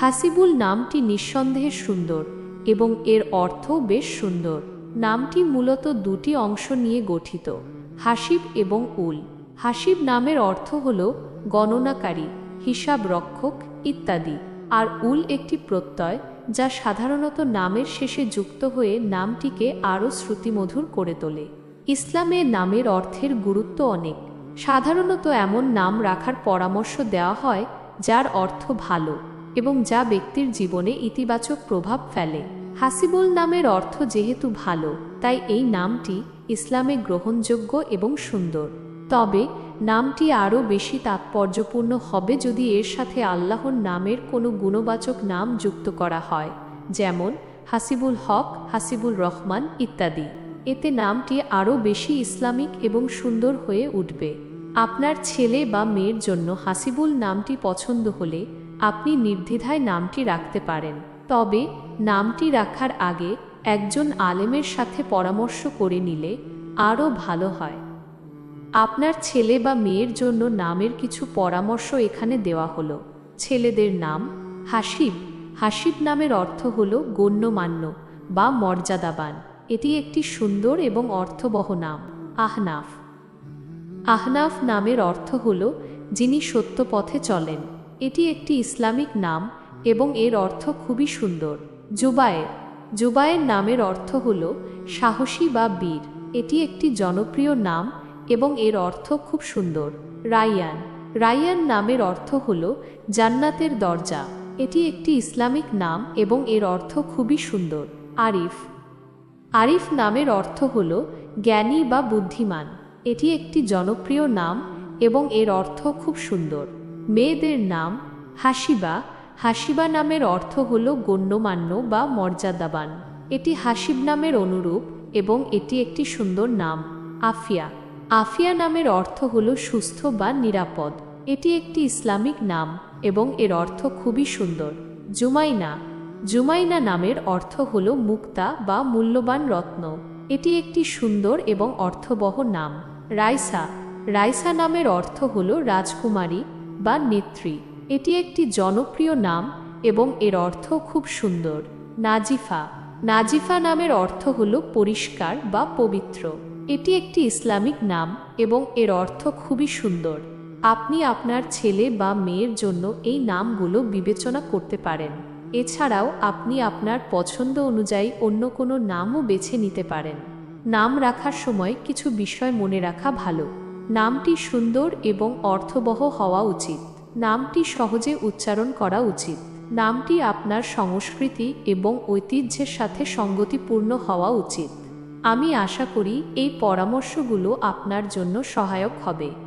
হাসিবুল নামটি নিঃসন্দেহে সুন্দর এবং এর অর্থও বেশ সুন্দর। নামটি মূলত দুটি অংশ নিয়ে গঠিত, হাসিব এবং উল। হাসিব নামের অর্থ হল গণনাকারী, হিসাব রক্ষক ইত্যাদি। আর উল একটি প্রত্যয়, যা সাধারণত নামের শেষে যুক্ত হয়ে নামটিকে আরও শ্রুতিমধুর করে তোলে। ইসলামে নামের অর্থের গুরুত্ব অনেক। সাধারণত এমন নাম রাখার পরামর্শ দেওয়া হয়, যার অর্থ ভালো। এবং যা ব্যক্তির জীবনে ইতিবাচক প্রভাব ফেলে। হাসিবুল নামের অর্থ যেহেতু ভালো, তাই এই নামটি ইসলামে গ্রহণযোগ্য এবং সুন্দর। তবে, নামটি আরও বেশি তাৎপর্যপূর্ণ হবে যদি এর সাথে আল্লাহর নামের কোনো গুণবাচক নাম যুক্ত করা হয়, যেমন হাসিবুল হক, হাসিবুল রহমান ইত্যাদি। এতে নামটি আরও বেশি ইসলামিক এবং সুন্দর হয়ে উঠবে। আপনার ছেলে বা মেয়ের জন্য হাসিবুল নামটি পছন্দ হলে আপনি নির্দ্বিধায় নামটি রাখতে পারেন। তবে, নামটি রাখার আগে একজন আলেমের সাথে পরামর্শ করে নিলে আরও ভালো হয়। আপনার ছেলে বা মেয়ের জন্য নামের কিছু পরামর্শ এখানে দেওয়া হলো। ছেলেদের নাম হাসিব। হাসিব নামের অর্থ হল গণ্যমান্য বা মর্যাদাবান। এটি একটি সুন্দর এবং অর্থবহ নাম, আহনাফ। আহনাফ নামের অর্থ হল যিনি সত্য পথে চলেন। এটি একটি ইসলামিক নাম এবং এর অর্থ খুবই সুন্দর। জুবায়ের। জুবায়ের নামের অর্থ হল সাহসী বা বীর। এটি একটি জনপ্রিয় নাম এবং এর অর্থ খুব সুন্দর। রায়ান রায়ান নামের অর্থ হল জান্নাতের দরজা। এটি একটি ইসলামিক নাম এবং এর অর্থ খুবই সুন্দর। আরিফ। আরিফ নামের অর্থ হল জ্ঞানী বা বুদ্ধিমান। এটি একটি জনপ্রিয় নাম এবং এর অর্থ খুব সুন্দর। মেয়েদের নাম হাসিবা। হাসিবা নামের অর্থ হল গণ্যমান্য বা মর্যাদাবান। এটি হাসিব নামের অনুরূপ এবং এটি একটি সুন্দর নাম, আফিয়া। আফিয়া নামের অর্থ হল সুস্থ বা নিরাপদ। এটি একটি ইসলামিক নাম এবং এর অর্থ খুবই সুন্দর। জুমাইনা। জুমাইনা নামের অর্থ হল মুক্তা বা মূল্যবান রত্ন। এটি একটি সুন্দর এবং অর্থবহ নাম। রাইসা। রাইসা নামের অর্থ হল রাজকুমারী বা নেত্রী। এটি একটি জনপ্রিয় নাম এবং এর অর্থ খুব সুন্দর। নাজিফা। নাজিফা নামের অর্থ হল পরিষ্কার বা পবিত্র। এটি একটি ইসলামিক নাম এবং এর অর্থ খুবই সুন্দর। আপনি আপনার ছেলে বা মেয়ের জন্য এই নামগুলো বিবেচনা করতে পারেন। এছাড়াও আপনি আপনার পছন্দ অনুযায়ী অন্য কোনো নামও বেছে নিতে পারেন। নাম রাখার সময় কিছু বিষয় মনে রাখা ভালো। নামটি সুন্দর এবং অর্থবহ হওয়া উচিত। নামটি সহজে উচ্চারণ করা উচিত। নামটি আপনার সংস্কৃতি এবং ঐতিহ্যের সাথে সঙ্গতিপূর্ণ হওয়া উচিত। আমি আশা করি এই পরামর্শগুলো আপনার জন্য সহায়ক হবে।